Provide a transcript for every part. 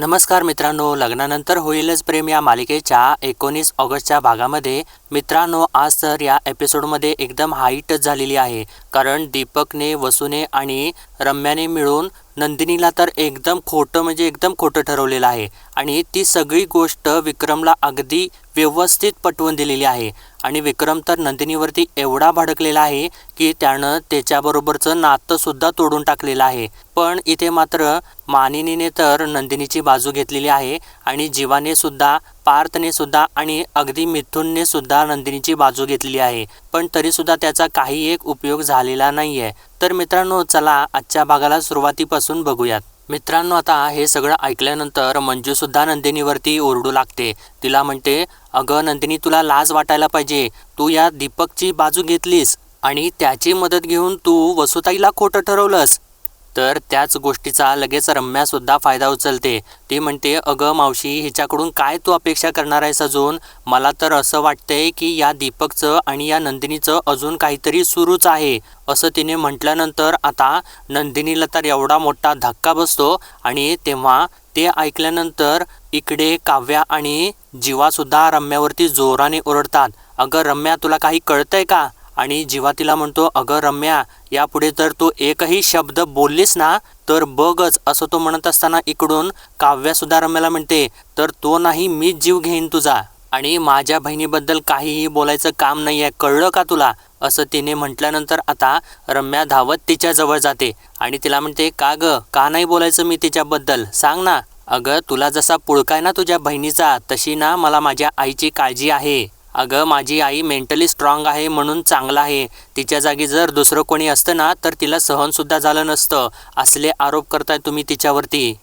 नमस्कार मित्रांनो लग्नानंतर होईलच प्रेम या मालिकेच्या एकोणीस ऑगस्टच्या भागामध्ये. मित्रांनो आज तर या एपिसोडमध्ये एकदम हाईटच झालेली आहे. कारण दीपकने वसुने आणि रम्याने मिळून नंदिनीला तर एकदम खोटं म्हणजे एकदम खोटं ठरवलेलं आहे. आणि ती सगळी गोष्ट विक्रमला अगदी व्यवस्थित पटवून दिलेली आहे. आणि विक्रम तर नंदिनीवरती एवढा भडकलेला आहे की त्यानं त्याच्याबरोबरचं नातंसुद्धा तोडून टाकलेलं आहे. पण इथे मात्र मानिनीने तर नंदिनीची बाजू घेतलेली आहे आणि जीवाने सुद्धा पार्थने सुद्धा आणि अगदी मिथुनने सुद्धा नंदिनीची बाजू घेतलेली आहे. पण तरीसुद्धा त्याचा काही एक उपयोग झालेला नाही आहे तर मित्रांनो चला आजच्या भागाला सुरुवातीपासून बघूयात. मित्रांनो आता हे सगळं ऐकल्यानंतर मंजूसुद्धा नंदिनीवरती ओरडू लागते. तिला म्हणते अगं नंदिनी तुला लाज वाटायला पाहिजे. तू या दीपकची बाजू घेतलीस आणि त्याची मदत घेऊन तू वसुताईला खोटं ठरवलंस. तर त्याच गोष्टीचा लगेच रम्यासुद्धा फायदा उचलते. ती म्हणते अगं मावशी हिच्याकडून काय तू अपेक्षा करणार आहेस अजून? मला तर असं वाटतंय की या दीपकचं आणि या नंदिनीचं अजून काहीतरी सुरूच आहे. असं तिने म्हटल्यानंतर आता नंदिनीला तर एवढा मोठा धक्का बसतो आणि तेव्हा ते ऐकल्यानंतर इकडे काव्या आणि जीवासुद्धा रम्यावरती जोराने ओरडतात. अगं रम्या तुला काही कळतंय का? आणि जेव्हा तिला म्हणतो अगं रम्या यापुढे तर तू एकही शब्द बोललीस ना तर बघच असं तो म्हणत असताना इकडून काव्यासुद्धा रम्याला म्हणते तर तो नाही मीच जीव घेईन तुझा. आणि माझ्या बहिणीबद्दल काहीही बोलायचं काम नाही आहे कळलं का तुला? असं तिने म्हटल्यानंतर आता रम्या धावत तिच्याजवळ जाते आणि तिला म्हणते का ग का नाही बोलायचं मी तिच्याबद्दल? सांग ना. अगं तुला जसा पुळकाय ना तुझ्या बहिणीचा तशी ना मला माझ्या आईची काळजी आहे. अगं माझी आई मेंटली स्ट्रॉंग आहे म्हणून चांगला आहे. तिच्या जागी जर दुसरं कोणी असतं ना तर तिला सहनसुद्धा झालं नसतं. असले आरोप करताय तुम्ही तिच्यावरती.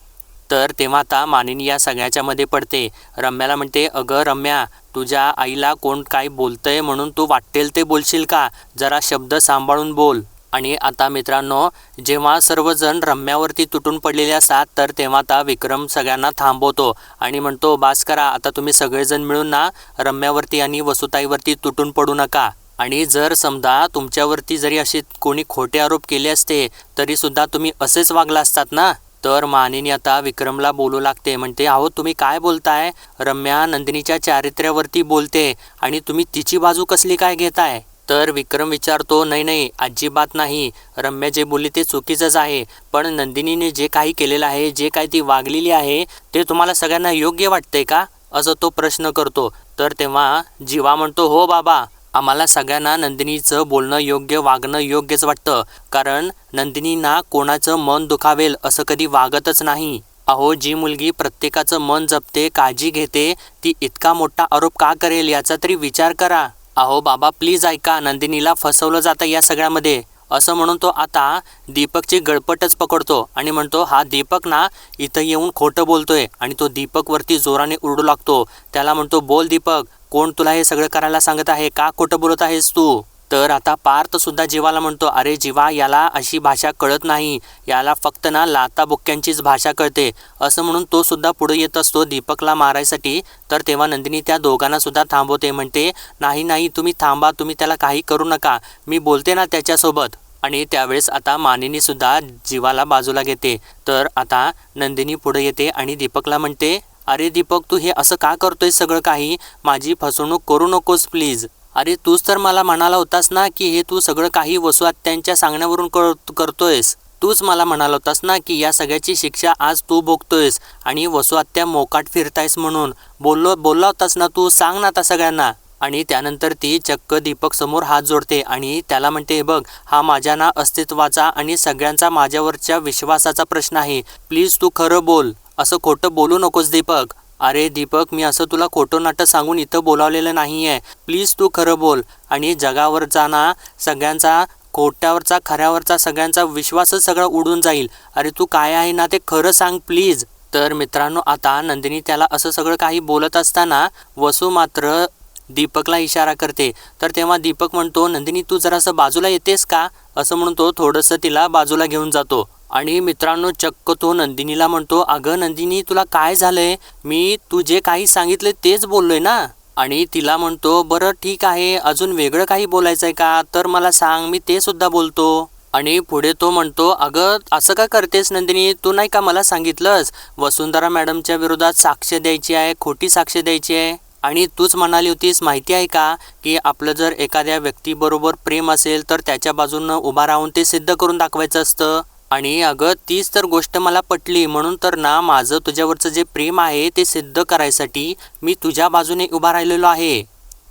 तर तेव्हा आता मानिनी या सगळ्याच्यामध्ये पडते. रम्याला म्हणते अगं रम्या तुझ्या आईला कोण काय बोलतंय म्हणून तू वाटेल ते बोलशील का? जरा शब्द सांभाळून बोल. आणि आता मित्रांनो जेव्हा सर्वजण रम्यावरती तुटून पडलेले असतात तर तेव्हा आता विक्रम सगळ्यांना थांबवतो आणि म्हणतो बास करा आता तुम्ही सगळेजण मिळून ना रम्यावरती आणि वसुताईवरती तुटून पडू नका. आणि जर समजा तुमच्यावरती जरी असे कोणी खोटे आरोप केले असते तरीसुद्धा तुम्ही असेच वागला असतात ना? तर मानेनी आता विक्रमला बोलू लागते म्हणते अहो तुम्ही काय बोलताय? रम्या नंदिनीच्या चारित्र्यावरती बोलते आणि तुम्ही तिची बाजू कसली काय घेताय? तर विक्रम विचारतो नाही नाही अजिबात नाही. रम्या जे बोलली ते चुकीचंच आहे. पण नंदिनीने जे काही केलेलं आहे जे काही ती वागलेली आहे ते तुम्हाला सगळ्यांना योग्य वाटतंय का? असं तो प्रश्न करतो. तर तेव्हा जीवा म्हणतो हो बाबा आम्हाला सगळ्यांना नंदिनीचं बोलणं योग्य वागणं योग्यच वाटतं. कारण नंदिनीना कोणाचं मन दुखावेल असं कधी वागतच नाही. अहो जी मुलगी प्रत्येकाचं मन जपते काळजी घेते ती इतका मोठा आरोप का करेल याचा तरी विचार करा. अहो बाबा प्लीज ऐका नंदिनीला फसवलं जातं या सगळ्यामध्ये. असं म्हणून तो आता दीपकची गळपटच पकडतो आणि म्हणतो हा दीपक ना इथं येऊन खोटं बोलतोय. आणि तो दीपकवरती जोराने उरडू लागतो. त्याला म्हणतो बोल दीपक कोण तुला हे सगळं करायला सांगत आहे? का खोटं बोलत आहेस तू? तर आता पार्थ सुद्धा जीवाला म्हणतो अरे जीवा याला अशी भाषा कळत नाही. याला फक्त ना लाता बुक्क्यांचीच भाषा कळते. असं म्हणून तो सुद्धा पुढे येत असतो दीपकला मारायसाठी. तर तेव्हा नंदिनी त्या दोघांना सुद्धा थांबवते म्हणते नाही नाही तुम्ही थांबा तुम्ही त्याला काही करू नका. मी बोलते ना त्याच्यासोबत. आणि त्यावेळेस आता मानिनी सुद्धा जीवाला बाजूला घेते. तर आता नंदिनी पुढे येते आणि दीपकला म्हणते अरे दीपक तू हे असं का करतोय सगळं काही? माझी फसवणूक करू नकोस प्लीज. अरे तूच तर मला म्हणाला होतास ना की हे तू सगळं काही वसुआत्यांच्या सांगण्यावरून कर करतोयस. तूच मला म्हणाला होतास ना की या सगळ्याची शिक्षा आज तू भोगतोयस आणि वसुआत्या मोकाट फिरतायस म्हणून. बोललो बोलला होतास ना तू सांग ना आता सगळ्यांना. आणि त्यानंतर ती चक्क दीपक समोर हात जोडते आणि त्याला म्हणते बघ हा माझ्या ना अस्तित्वाचा आणि सगळ्यांचा माझ्यावरच्या विश्वासाचा प्रश्न आहे. प्लीज तू खरं बोल. असं खोटं बोलू नकोस दीपक. अरे दीपक मी असं तुला खोटं नाटं सांगून इथं बोलावलेलं नाही आहे प्लीज तू खरं बोल. आणि जगावरचा ना सगळ्यांचा खोट्यावरचा खऱ्यावरचा सगळ्यांचा विश्वासच सगळा उडून जाईल. अरे तू काय आहे ना ते खरं सांग प्लीज. तर मित्रांनो आता नंदिनी त्याला असं सगळं काही बोलत असताना वसू मात्र दीपकला इशारा करते. तर तेव्हा दीपक म्हणतो नंदिनी तू जरासं बाजूला येतेस का? असं म्हणून तो थोडंसं तिला बाजूला घेऊन जातो. आणि मित्रांनो चक्क तो नंदिनीला म्हणतो अगं नंदिनी तुला काय झालंय? मी तू जे काही सांगितले तेच बोललोय ना? आणि तिला म्हणतो बरं ठीक आहे. अजून वेगळं काही बोलायचं आहे का? तर मला सांग मी ते सुद्धा बोलतो. आणि पुढे तो म्हणतो अगं असं का करतेस नंदिनी? तू नाही का मला सांगितलंस? वसुंधरा मॅडमच्या विरोधात साक्ष द्यायची आहे खोटी साक्ष द्यायची आहे. आणि तूच म्हणाली होतीस माहिती आहे का की आपलं जर एखाद्या व्यक्तीबरोबर प्रेम असेल तर त्याच्या बाजूनं उभा राहून ते सिद्ध करून दाखवायचं असतं. आणि अगं तीच तर गोष्ट मला पटली. म्हणून तर ना माझं तुझ्यावरचं जे प्रेम आहे ते सिद्ध करायसाठी मी तुझ्या बाजूने उभा राहिलेलो आहे.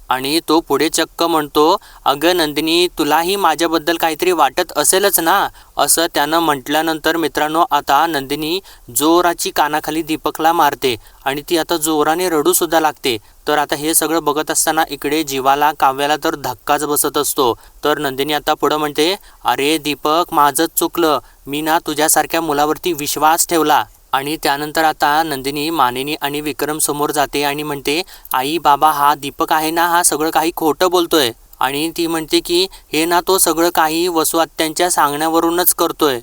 आणि तो पुढे चक्क म्हणतो अगं नंदिनी तुलाही माझ्याबद्दल काहीतरी वाटत असेलच ना? असं त्यानं म्हटल्यानंतर मित्रांनो आता नंदिनी जोराची कानाखाली दीपकला मारते आणि ती आता जोराने रडूसुद्धा लागते. तर आता हे सगळं बघत असताना इकडे जीवाला काव्याला तर धक्काच बसत असतो. तर नंदिनी आता पुढं म्हणते अरे दीपक माझंच चुकलं. मी ना तुझ्यासारख्या मुलावरती विश्वास ठेवला. आणि त्यानंतर आता नंदिनी मानिनी आणि विक्रम समोर जाते आणि म्हणते आई बाबा हा दीपक आहे ना? हा सगळं काही खोटं बोलतोय. आणि ती म्हणते की हे ना तो सगळं काही वसुआत्यांच्या सांगण्यावरूनच करतोय.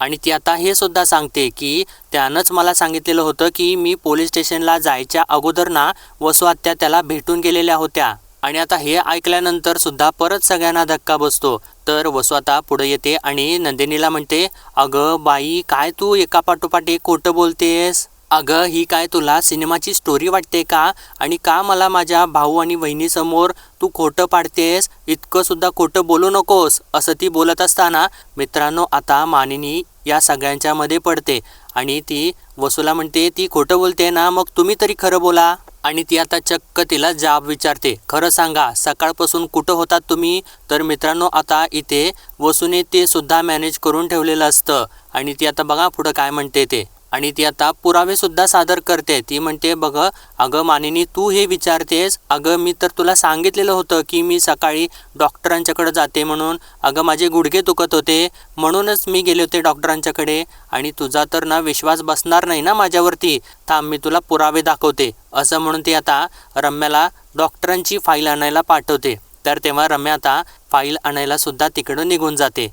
आणि ती आता हे सुद्धा सांगते की त्यानंच मला सांगितलेलं होतं की मी पोलीस स्टेशनला जायच्या अगोदर ना वसुआत्या त्याला भेटून गेलेल्या होत्या. आणि आता हे ऐकल्यानंतर सुद्धा परत सगळ्यांना धक्का बसतो. तर वसू आता पुढे येते आणि नंदिनीला म्हणते अगं बाई काय तू एका पाठोपाठ एक खोटं बोलतेस? अगं ही काय तुला सिनेमाची स्टोरी वाटते का? आणि का मला माझ्या भाऊ आणि बहिणीसमोर तू खोटं पाडतेस? इतकं सुद्धा खोटं बोलू नकोस असं ती बोलत असताना मित्रांनो आता मानिनी या सगळ्यांच्यामध्ये पडते. आणि ती वसूला म्हणते ती खोटं बोलते ना मग तुम्ही तरी खरं बोला. आणि ती आता चक्क तिला जाब विचारते. खरं सांगा सकाळपासून कुठं होतात तुम्ही? तर मित्रांनो आता इथे वसुने ते सुद्धा मॅनेज करून ठेवलेलं असतं. आणि ती आता बघा पुढं काय म्हणते ते. आणि ती आता पुरावेसुद्धा सादर करते. ती म्हणते बघ अगं मानिनी तू हे विचारतेस. अगं मी तर तुला सांगितलेलं होतं की मी सकाळी डॉक्टरांच्याकडे जाते म्हणून. अगं माझे गुडघे दुखत होते. म्हणूनच मी गेले होते डॉक्टरांच्याकडे. आणि तुझा तर ना विश्वास बसणार नाही ना माझ्यावरती. थांब मी तुला पुरावे दाखवते. असं म्हणून ती आता रम्याला डॉक्टरांची फाईल आणायला पाठवते. तर तेव्हा रम्या आता फाईल आणायला सुद्धा तिकडं निघून जाते.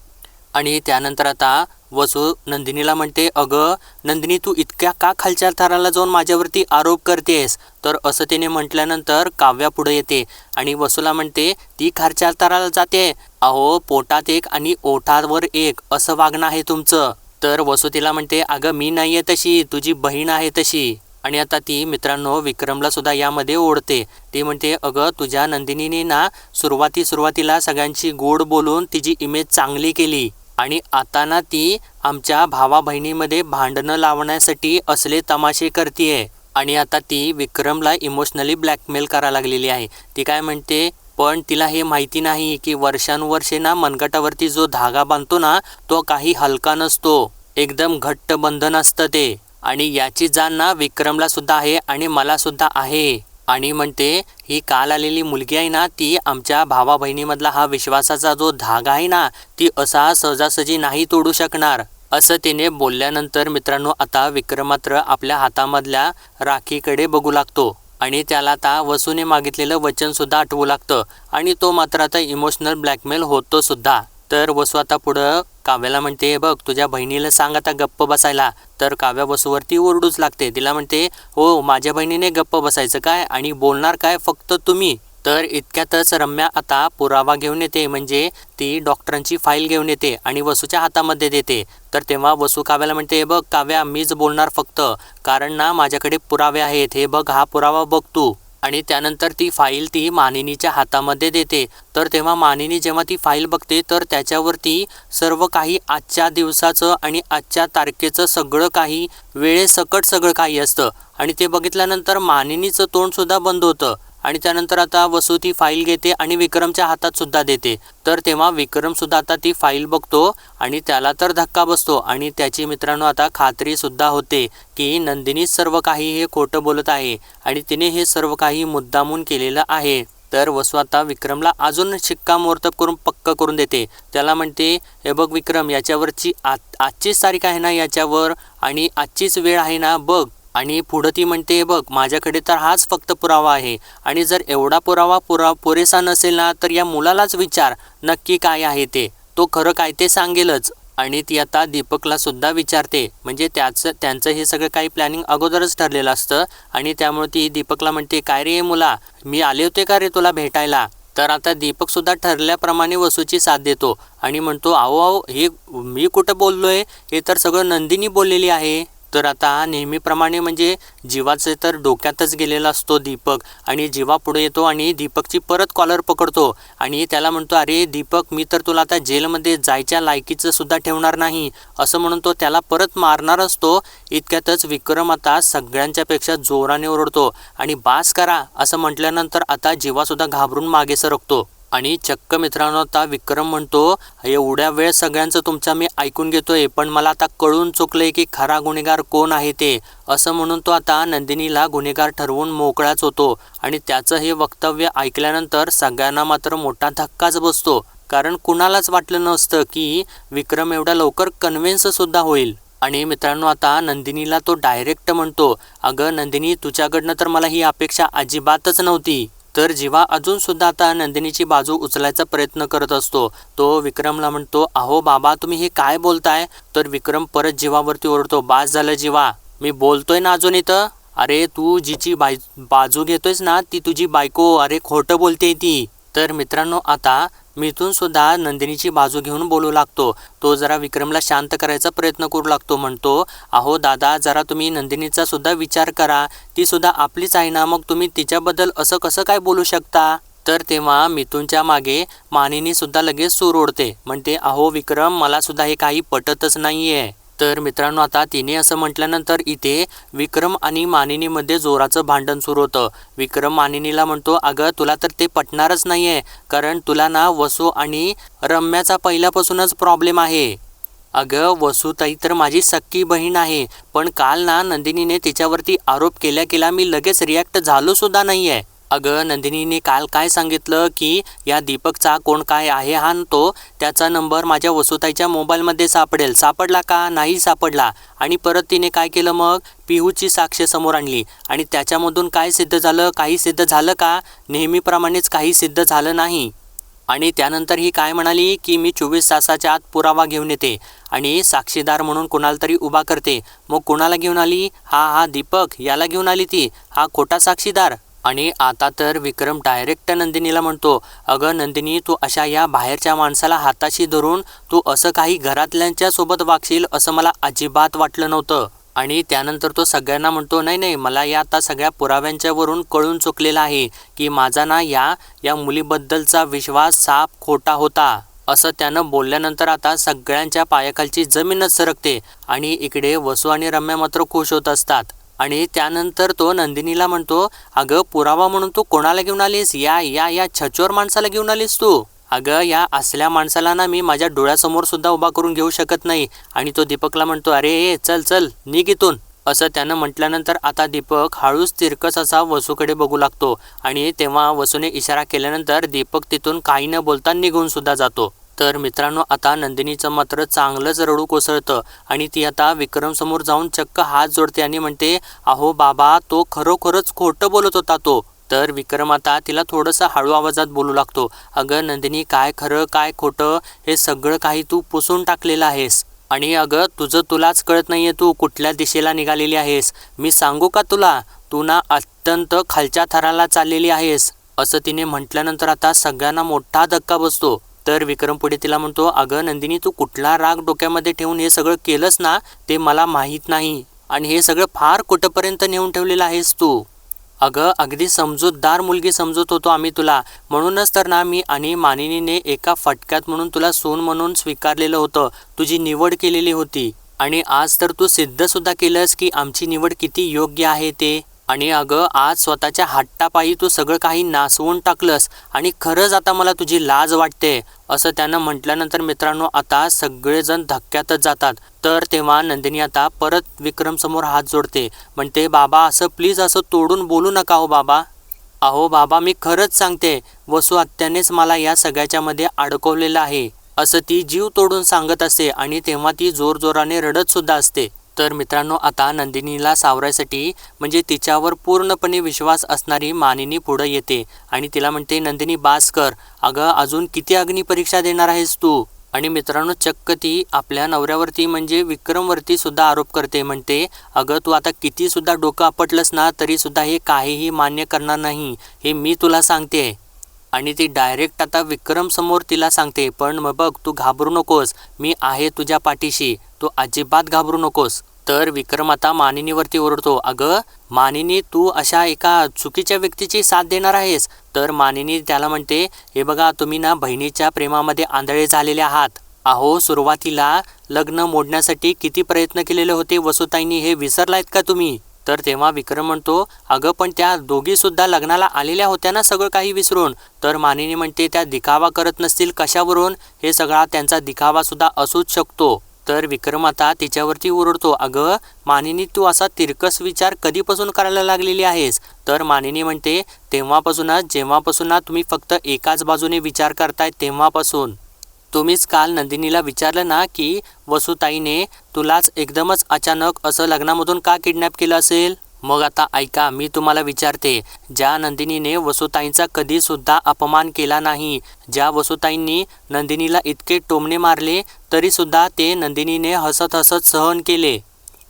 आणि त्यानंतर आता वसू नंदिनीला म्हणते अगं नंदिनी तू इतक्या का खालच्या थराला जाऊन माझ्यावरती आरोप करतेस? तर असं तिने म्हटल्यानंतर काव्या पुढे येते आणि वसूला म्हणते ती खालच्या थराला जाते. अहो पोटात एक आणि ओठावर एक असं वागणं आहे तुमचं. तर वसू तिला म्हणते अगं मी नाही आहे तशी तुझी बहीण आहे तशी. आणि आता ती मित्रांनो विक्रमला सुद्धा यामध्ये ओढते. ती म्हणते अगं तुझ्या नंदिनीने ना सुरुवाती सुरुवातीला सगळ्यांची गोड बोलून तिची इमेज चांगली केली. आणि आता ना ती आमच्या भावा बहिणीमध्ये भांडणं लावण्यासाठी असले तमाशे करतीये. आणि आता ती विक्रमला इमोशनली ब्लॅकमेल करायला लागलेली आहे. ती काय म्हणते पण तिला हे माहिती नाही की वर्षानुवर्षे ना मनगटावरती जो धागा बांधतो ना तो काही हलका नसतो. एकदम घट्ट बंधन असतं ते. आणि याची जाण ना विक्रमला सुद्धा आहे आणि मला सुद्धा आहे. आणि म्हणते ही काल आलेली मुलगी आहे ना ती आमच्या भावा बहिणीमधला हा विश्वासाचा जो धागा आहे ना ती असा सहजासहजी नाही तोडू शकणार. असं तिने बोलल्यानंतर मित्रांनो आता विक्रम मात्र आपल्या हातामधल्या राखीकडे बघू लागतो आणि त्याला आता वसूने मागितलेलं वचनसुद्धा आठवू लागतं आणि तो मात्र आता इमोशनल ब्लॅकमेल होतो सुद्धा तर वसू आता पुढं. काव्याला म्हणते "हे बघ तुझ्या बहिणीला सांग आता गप्प बसायला. तर काव्या वसूवरती ओरडूच लागते. तिला म्हणते हो माझ्या बहिणीने गप्प बसायचं काय आणि बोलणार काय फक्त तुम्ही? तर इतक्यातच रम्या आता पुरावा घेऊन येते. म्हणजे ती डॉक्टरांची फाईल घेऊन येते आणि वसूच्या हातामध्ये देते. तर तेव्हा वसू काव्याला म्हणते "हे बघ काव्या मीच बोलणार फक्त. कारण ना माझ्याकडे पुरावे आहेत. हे बघ हा पुरावा बघ तू. आणि त्यानंतर ती फाईल ती मानिनीच्या हातामध्ये देते. तर तेव्हा मानिनी जेव्हा ती फाईल बघते तर त्याच्यावरती सर्व काही आजच्या दिवसाचं आणि आजच्या तारखेचं सगळं काही वेळेसकट सगळं काही असतं. आणि ते बघितल्यानंतर मानिनीचं तोंडसुद्धा बंद होतं. आणि त्यानंतर आता वसू ती फाईल घेते आणि विक्रमच्या हातात सुद्धा देते. तर तेव्हा विक्रम सुद्धा आता ती फाईल बघतो आणि त्याला तर धक्का बसतो. आणि त्याची मित्रांनो आता खात्री सुद्धा होते की नंदिनी सर्व काही हे खोटं बोलत आहे आणि तिने हे सर्व काही मुद्दामून केलेलं आहे. तर वसू आता विक्रमला अजून शिक्कामोर्तब करून पक्क करून देते. त्याला म्हणते हे बघ विक्रम याच्यावरची आ आजचीच तारीख आहे ना याच्यावर आणि आजचीच वेळ आहे ना बघ. आणि पुढं ती म्हणते बघ माझ्याकडे तर हाच फक्त पुरावा आहे. आणि जर एवढा पुरावा पुरा पुरेसा नसेल ना तर या मुलालाच विचार नक्की काय आहे ते. तो खरं काय ते सांगेलच. आणि ती आता दीपकला सुद्धा विचारते. म्हणजे त्याचं त्यांचं हे सगळं काही प्लॅनिंग अगोदरच ठरलेलं असतं. आणि त्यामुळे ती दीपकला म्हणते काय रे मुला मी आले होते का रे तुला भेटायला? तर आता दीपक सुद्धा ठरल्याप्रमाणे वसूची साथ देतो. आणि म्हणतो अहो अहो हे मी कुठं बोललोय? हे तर सगळं नंदिनी बोललेली आहे. तर आता नेहमीप्रमाणे म्हणजे जीवाचे तर डोक्यातच गेलेला असतो दीपक. आणि जीवा पुढे येतो आणि दीपकची परत कॉलर पकडतो. आणि त्याला म्हणतो अरे दीपक मी तर तुला आता जेलमध्ये जायच्या लायकीचं सुद्धा ठेवणार नाही. असं म्हणून तो त्याला परत मारणार असतो. इतक्यातच विक्रम आता सगळ्यांच्यापेक्षा जोराने ओरडतो. आणि बास करा असं म्हटल्यानंतर आता जीवासुद्धा घाबरून मागे सरकतो आणि चक्क मित्रांनो आता विक्रम म्हणतो एवढ्या वेळ सगळ्यांचं तुमच्या मी ऐकून घेतोय पण मला आता कळून चुकलंय की खरा गुन्हेगार कोण आहे ते. असं म्हणून तो आता नंदिनीला गुन्हेगार ठरवून मोकळाच होतो आणि त्याचं हे वक्तव्य ऐकल्यानंतर सगळ्यांना मात्र मोठा धक्काच बसतो. कारण कुणालाच वाटलं नसतं की विक्रम एवढ्या लवकर कन्व्हिन्स सुद्धा होईल. आणि मित्रांनो आता नंदिनीला तो डायरेक्ट म्हणतो अगं नंदिनी तुझ्याकडनं तर मला ही अपेक्षा अजिबातच नव्हती. तर जीवा अजून सुद्धा आता नंदिनीची बाजू उचलायचा प्रयत्न करत असतो. तो विक्रमला म्हणतो अहो बाबा तुम्ही हे काय बोलताय? तर विक्रम परत जीवावरती ओरडतो बास झालं जीवा मी बोलतोय ना अजून इथं? अरे तू जिची बाय बाजू घेतोयस ना ती तुझी बायको अरे खोटं बोलते ती. तर मित्रांनो आता मिथून सुद्धा नंदिनीची बाजू घेऊन बोलू लागतो. तो जरा विक्रमला शांत करायचा प्रयत्न करू लागतो म्हणतो अहो दादा जरा तुम्ही नंदिनीचा सुद्धा विचार करा. ती सुद्धा आपलीच आहे ना मग तुम्ही तिच्याबद्दल असं कसं काय बोलू शकता? तर तेव्हा मिथूनच्या मागे मानिनी सुद्धा लगेच सूर ओढते. म्हणते अहो विक्रम मला सुद्धा हे काही पटतच नाहीये. तर मित्रांनो आता तिने असं म्हटल्यानंतर इथे विक्रम आणि मानिनीमध्ये जोराचं भांडण सुरू होतं. विक्रम मानिनीला म्हणतो अगं तुला तर ते पटणारच नाही आहे कारण तुला ना वसू आणि रम्याचा पहिल्यापासूनच प्रॉब्लेम आहे. अगं वसुताई तर माझी सक्की बहीण आहे पण काल ना नंदिनीने तिच्यावरती आरोप केल्या केला मी लगेच रिॲक्ट झालोसुद्धा नाही आहे अगं नंदिनीने काल काय सांगितलं की या दीपकचा कोण काय आहे हा तो त्याचा नंबर माझ्या वसुताईच्या मोबाईलमध्ये सापडेल. सापडला का? नाही सापडला. आणि परत तिने काय केलं मग? पिहूची साक्ष समोर आणली. आणि त्याच्यामधून काय सिद्ध झालं? काही सिद्ध झालं का? नेहमीप्रमाणेच काही सिद्ध झालं नाही. आणि त्यानंतर ही काय म्हणाली की मी चोवीस तासाच्या आत पुरावा घेऊन येते. आणि साक्षीदार म्हणून कुणाला तरी उभा करते. मग कुणाला घेऊन आली? हा हा दीपक. याला घेऊन आली ती. हा खोटा साक्षीदार. आणि आता तर विक्रम डायरेक्ट नंदिनीला म्हणतो अगं नंदिनी तू अशा या बाहेरच्या माणसाला हाताशी धरून तू असं काही घरातल्यांच्या सोबत वागशील असं मला अजिबात वाटलं नव्हतं. आणि त्यानंतर तो सगळ्यांना म्हणतो नाही नाही मला या आता सगळ्या पुराव्यांच्यावरून कळून चुकलेला आहे की माझा ना या या मुलीबद्दलचा विश्वास साप खोटा होता. असं त्यानं बोलल्यानंतर आता सगळ्यांच्या पायाखालची जमीनच सरकते आणि इकडे वसू आणि रम्या मात्र खुश होत असतात. आणि त्यानंतर तो नंदिनीला म्हणतो अगं पुरावा म्हणून तू कोणाला घेऊन आलीस? या या या छचोर माणसाला घेऊन आलीस तू. अगं या असल्या माणसाला ना मी माझ्या डोळ्यासमोर सुद्धा उभा करून घेऊ शकत नाही. आणि तो दीपकला म्हणतो अरे ए, चल चल निघ इथून. असं त्यानं म्हटल्यानंतर आता दीपक हळूच तिरकस असा वसूकडे बघू लागतो. आणि तेव्हा वसूने इशारा केल्यानंतर दीपक तिथून काही न बोलता निघून सुद्धा जातो. तर मित्रांनो आता नंदिनीचं मात्र चांगलंच रडू कोसळतं आणि ती आता विक्रमसमोर जाऊन चक्क हात जोडते आणि म्हणते अहो बाबा तो खरोखरच खोटं बोलत होता तो. तर विक्रम आता तिला थोडंसं हळू आवाजात बोलू लागतो अगं नंदिनी काय खरं काय खोटं हे सगळं काही तू पुसून टाकलेलं आहेस. आणि अगं तुझं तुलाच कळत नाहीये तू कुठल्या दिशेला निघालेली आहेस. मी सांगू का तुला? तू ना अत्यंत खालच्या थराला चाललेली आहेस. असं तिने म्हटल्यानंतर आता सगळ्यांना मोठा धक्का बसतो. तर विक्रम पुढे तिला म्हणतो अगं नंदिनी तू कुठला राग डोक्यामध्ये ठेवून हे सगळं केलंस ना ते मला माहीत नाही. आणि हे सगळं फार कुठंपर्यंत नेऊन ठेवलेलं आहेस तू. अगं अगदी समजूतदार मुलगी समजत होतो आम्ही तुला. म्हणूनच तर ना मी आणि मानिनीने एका फटक्यात म्हणून तुला सून म्हणून स्वीकारलेलं होतं. तुझी निवड केलेली होती. आणि आज तर तू सिद्धसुद्धा केलंस की आमची निवड किती योग्य आहे ते. आणि अगं आज स्वतःच्या हट्टापायी तू सगळं काही नासवून टाकलंस आणि खरंच आता मला तुझी लाज वाटते असं त्यानं म्हटल्यानंतर मित्रांनो आता सगळेजण धक्क्यातच जातात. तर तेव्हा नंदिनी आता परत विक्रम समोर हात जोडते. म्हणते बाबा असं प्लीज असं तोडून बोलू नका हो बाबा. अहो बाबा मी खरंच सांगते वसू आत्यानेच मला या सगळ्याच्यामध्ये अडकवलेलं आहे. असं ती जीव तोडून सांगत असते आणि तेव्हा ती जोरजोराने रडत सुद्धा असते. तर मित्रांनो आता नंदिनीला सावरायसाठी म्हणजे तिच्यावर पूर्णपणे विश्वास असणारी मानिनी पुढं येते आणि तिला म्हणते नंदिनी बास कर अगं अजून किती अग्निपरीक्षा देणार आहेस तू? आणि मित्रांनो चक्क ती आपल्या नवऱ्यावरती म्हणजे विक्रमवरती सुद्धा आरोप करते. म्हणते अगं तू आता किती सुद्धा डोकं आपटलंस ना तरी सुद्धा हे काहीही मान्य करणार नाही. हे मी तुला सांगते. आणि ती डायरेक्ट आता विक्रम समोर तिला सांगते पण मग बघ तू घाबरू नकोस. मी आहे तुझ्या पाठीशी. तू अजिबात घाबरू नकोस. तर विक्रम आता मानिनीवरती ओरडतो अगं मानिनी तू अशा एका चुकीच्या व्यक्तीची साथ देणार आहेस. तर मानिनी त्याला म्हणते हे बघा तुम्ही ना बहिणीच्या प्रेमामध्ये आंधळे झालेले आहात. अहो सुरुवातीला लग्न मोडण्यासाठी किती प्रयत्न केलेले होते वसुताईंनी हे विसरलायत का तुम्ही? तर तेव्हा विक्रम म्हणतो अगं पण त्या दोघीसुद्धा लग्नाला आलेल्या होत्या ना सगळं काही विसरून. तर मानिनी म्हणते त्या दिखावा करत नसतील कशावरून? हे सगळा त्यांचा दिखावासुद्धा असूच शकतो. तर विक्रम आता तिच्यावरती ओरडतो अगं मानिनी तू असा तिरकस विचार कधीपासून करायला लागलेली आहेस? तर मानिनी म्हणते तेव्हापासूनच जेव्हापासून ना तुम्ही फक्त एकाच बाजूने विचार करताय तेव्हापासून. तुम्हीच काल नंदिनीला विचारलं ना की वसुताईने तुलाच एकदमच अचानक असं लग्नामधून का किडनॅप केलं असेल? मग आता ऐका मी तुम्हाला विचारते. ज्या नंदिनीने वसुताईंचा कधीसुद्धा अपमान केला नाही ज्या वसुताईंनी नंदिनीला इतके टोमणे मारले तरीसुद्धा ते नंदिनीने हसत हसत सहन केले.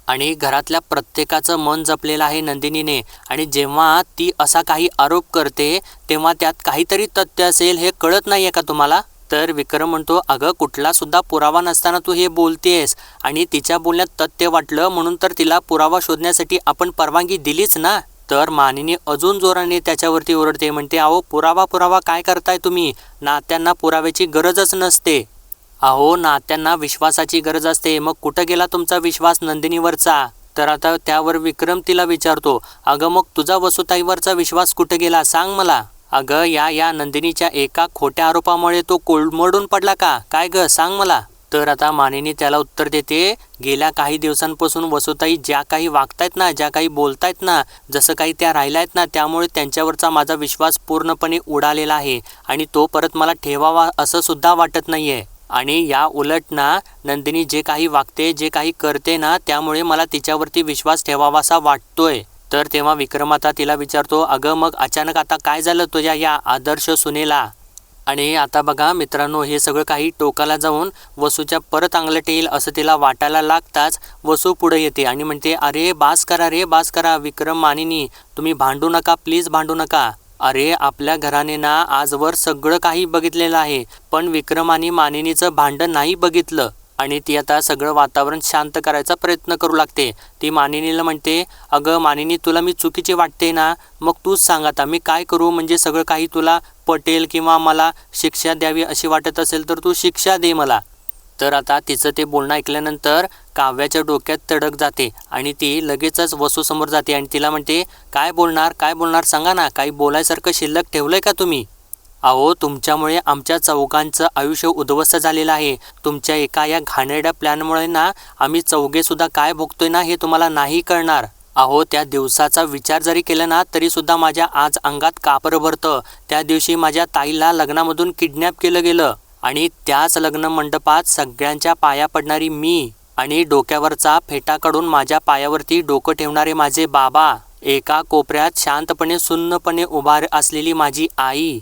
आणि घरातल्या प्रत्येकाचं मन जपलेलं आहे नंदिनीने. आणि जेव्हा ती असा काही आरोप करते तेव्हा त्यात काहीतरी तथ्य असेल हे कळत नाही आहे का तुम्हाला? तर विक्रम म्हणतो अगं कुठलासुद्धा पुरावा नसताना तू हे बोलतेस. आणि तिच्या बोलण्यात तथ्य वाटलं म्हणून तर तिला पुरावा शोधण्यासाठी आपण परवानगी दिलीच ना? तर मानिनी अजून जोराने त्याच्यावरती ओरडते म्हणते अहो पुरावा पुरावा काय करताय तुम्ही? नात्यांना पुराव्याची गरजच नसते. अहो नात्यांना विश्वासाची गरज असते. मग कुठं गेला तुमचा विश्वास नंदिनीवरचा? तर आता त्यावर विक्रम तिला विचारतो अगं मग तुझा वसुताईवरचा विश्वास कुठं गेला? सांग मला. अगं या या नंदिनीच्या एका खोट्या आरोपामुळे तो कोलमडून पडला का? काय ग सांग मला. तर आता मानिनी त्याला उत्तर देते गेल्या काही दिवसांपासून वसुताई ज्या काही वागतायत ना ज्या काही बोलतायत ना जसं काही त्या राहिल्या आहेत ना त्यामुळे त्यांच्यावरचा माझा विश्वास पूर्णपणे उडालेला आहे आणि तो परत मला ठेवावा असं सुद्धा वाटत नाही आहे आणि या उलट ना नंदिनी जे काही वागते जे काही करते ना त्यामुळे मला तिच्यावरती विश्वास ठेवावासा वाटतोय. तर तेव्हा विक्रम आता तिला विचारतो अगं मग अचानक आता काय झालं तुझ्या या आदर्श सुनेला? आणि आता बघा मित्रांनो हे सगळं काही टोकाला जाऊन वसूच्या परत अंगलट येईल असं तिला वाटायला लागताच वसू पुढे येते आणि म्हणते अरे बास करा रे बास करा विक्रम मानिनी तुम्ही भांडू नका प्लीज भांडू नका. अरे आपल्या घराने ना आजवर सगळं काही बघितलेलं आहे पण विक्रम आणि मानिनीचं भांडण नाही बघितलं. आणि ती आता सगळं वातावरण शांत करायचा प्रयत्न करू लागते. ती मानिनीला म्हणते अगं मानिनी तुला मी चुकीची वाटते ना? मग तूच सांग आता मी काय करू? म्हणजे सगळं काही तुला पटेल किंवा मला शिक्षा द्यावी अशी वाटत असेल तर तू शिक्षा दे मला. तर आता तिचं ते बोलणं ऐकल्यानंतर काव्याच्या डोक्यात तडक जाते आणि ती लगेचच वसूसमोर जाते आणि तिला म्हणते काय बोलणार? काय बोलणार? सांगा ना काही बोलायसारखं शिल्लक ठेवलं आहे का तुम्ही? अहो तुमच्यामुळे आमच्या चौघांचं आयुष्य उद्ध्वस्त झालेलं आहे. तुमच्या एका या घाणेरड्या प्लॅनमुळे ना आम्ही चौघेसुद्धा काय भोगतोय ना हे तुम्हाला नाही कळणार. अहो त्या दिवसाचा विचार जरी केला ना तरीसुद्धा माझ्या आज अंगात कापरं भरतं. त्या दिवशी माझ्या ताईला लग्नामधून किडनॅप केलं गेलं. आणि त्याच लग्न मंडपात सगळ्यांच्या पाया पडणारी मी आणि डोक्यावरचा फेटा काढून माझ्या पायावरती डोकं ठेवणारे माझे बाबा एका कोपऱ्यात शांतपणे सुन्नपणे उभार असलेली माझी आई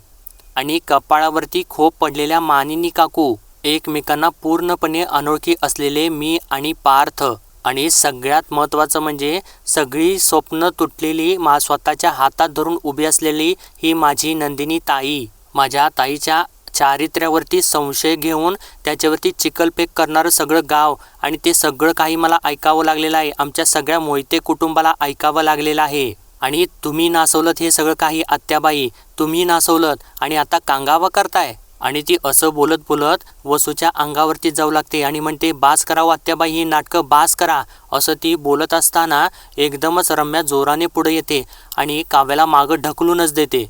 आणि कपाळावरती खोप पडलेल्या मानिनी काकू एकमेकांना पूर्णपणे अनोळखी असलेले मी आणि पार्थ आणि सगळ्यात महत्त्वाचं म्हणजे सगळी स्वप्न तुटलेली मा स्वतःच्या हातात धरून उभी असलेली ही माझी नंदिनी ताई. माझ्या ताईच्या चारित्र्यावरती संशय घेऊन त्याच्यावरती चिकलपेक करणारं सगळं गाव आणि ते सगळं काही मला ऐकावं लागलेलं आहे. आमच्या सगळ्या मोहिते कुटुंबाला ऐकावं लागलेलं आहे. आणि तुम्ही नासवलत हे सगळं काही आत्याबाई तुम्ही नासवलत आणि आता कांगावा करताय. आणि ती असं बोलत बोलत वसूच्या अंगावरती जाऊ लागते आणि म्हणते बास करा आत्याबाई ही नाटकं बास करा. असं ती बोलत असताना एकदमच रम्या जोराने पुढे येते आणि काव्याला मागं ढकलूनच देते.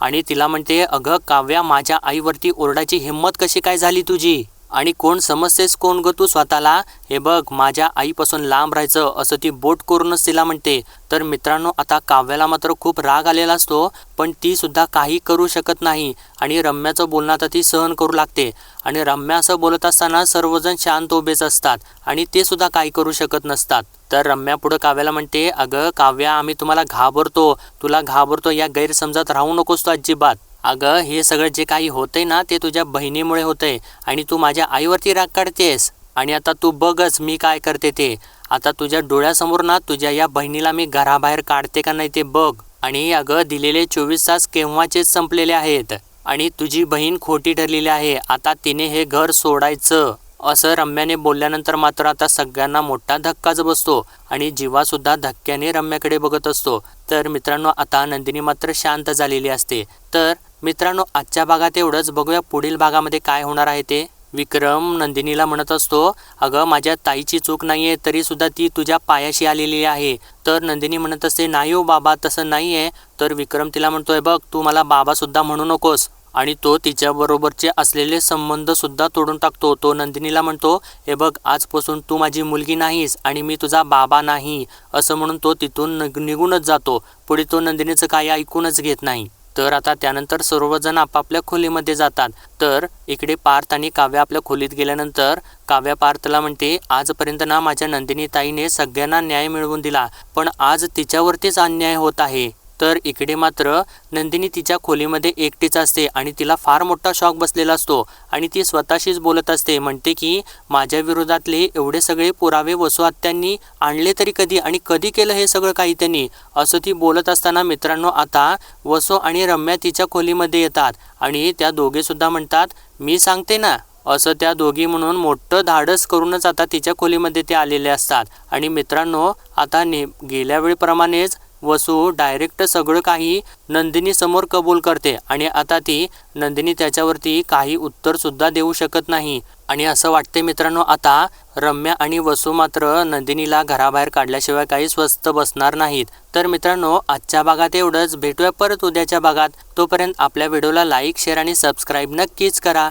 आणि तिला म्हणते अगं काव्या माझ्या आईवरती ओरडायची हिंमत कशी काय झाली तुझी? आणि कोण समजतेस कोण ग तू स्वतःला? हे बघ माझ्या आईपासून लांब राहायचं असं ती बोट करूनच तिला म्हणते. तर मित्रांनो आता काव्याला मात्र खूप राग आलेला असतो पण ती सुद्धा काही करू शकत नाही आणि रम्याचं बोलणं आता ती सहन करू लागते. आणि रम्या असं बोलत असताना सर्वजण शांत उभेच असतात आणि ते सुद्धा काही करू शकत नसतात. तर रम्या पुढं काव्याला म्हणते अगं काव्या आम्ही तुम्हाला घाबरतो. तुला घाबरतो या गैरसमजात राहू नकोस तू अजिबात. अगं हे सगळं जे काही होतंय ना ते तुझ्या बहिणीमुळे होतंय आणि तू माझ्या आईवरती राग काढतेस आणि आता तू बघच मी काय करते ते. आता तुझ्या डोळ्यासमोर ना तुझ्या या बहिणीला मी घराबाहेर काढते का नाही ते बघ. आणि अगं दिलेले चोवीस तास केव्हाचेच संपलेले आहेत? आणि तुझी बहीण खोटी ठरलेली आहे. आता तिने हे घर सोडायचं. असं रम्याने बोलल्यानंतर मात्र आता सगळ्यांना मोठा धक्काच बसतो आणि जीवासुद्धा धक्क्याने रम्याकडे बघत असतो. तर मित्रांनो आता नंदिनी मात्र शांत झालेली असते. तर मित्रांनो आजच्या भागात एवढंच. बघूया पुढील भागामध्ये काय होणार आहे ते. विक्रम नंदिनीला म्हणत असतो अगं माझ्या ताईची चूक नाही आहे तरीसुद्धा ती तुझ्या पायाशी आलेली आहे. तर नंदिनी म्हणत असते नाही हो बाबा तसं नाही आहे तर विक्रम तिला म्हणतोय बघ तू मला बाबासुद्धा म्हणू नकोस. आणि तो तिच्याबरोबरचे असलेले संबंधसुद्धा तोडून टाकतो. तो नंदिनीला म्हणतो हे बघ आजपासून तू माझी मुलगी नाहीस आणि मी तुझा बाबा नाही. असं म्हणून तो तिथून निघूनच जातो. पुढे तो नंदिनीचं काही ऐकूनच घेत नाही. तर आता त्यानंतर सर्वजण आपापल्या खोलीमध्ये जातात. तर इकडे पार्थ आणि काव्या आपल्या खोलीत गेल्यानंतर काव्या पार्थला म्हणते आजपर्यंत ना माझ्या नंदिनी ताईने सगळ्यांना न्याय मिळवून दिला पण आज तिच्यावरतीच अन्याय होत आहे. तर इकडे मात्र नंदिनी तिच्या खोलीमध्ये एकटीच असते आणि तिला फार मोठा शॉक बसलेला असतो आणि ती स्वतःशीच बोलत असते. म्हणते की माझ्या विरोधातले एवढे सगळे पुरावे वसुहत्यांनी आणले तरी कधी आणि कधी केलं हे सगळं काही त्यांनी? असं ती बोलत असताना मित्रांनो आता वसो आणि रम्या तिच्या खोलीमध्ये येतात आणि त्या दोघेसुद्धा म्हणतात मी सांगते ना. असं त्या दोघी म्हणून मोठं धाडस करूनच आता तिच्या खोलीमध्ये ते आलेले असतात. आणि मित्रांनो आता ने गेल्या वेळेप्रमाणेच वसू डायरेक्ट सगळं काही नंदिनीसमोर कबूल करते आणि आता ती नंदिनी त्याच्यावरती काही उत्तरसुद्धा देऊ शकत नाही. आणि असं वाटते मित्रांनो आता रम्या आणि वसू मात्र नंदिनीला घराबाहेर काढल्याशिवाय काही स्वस्त बसणार नाहीत. तर मित्रांनो आजच्या भागात एवढंच. भेटूया परत उद्याच्या भागात. तोपर्यंत आपल्या व्हिडिओला लाईक शेअर आणि सबस्क्राईब नक्कीच करा.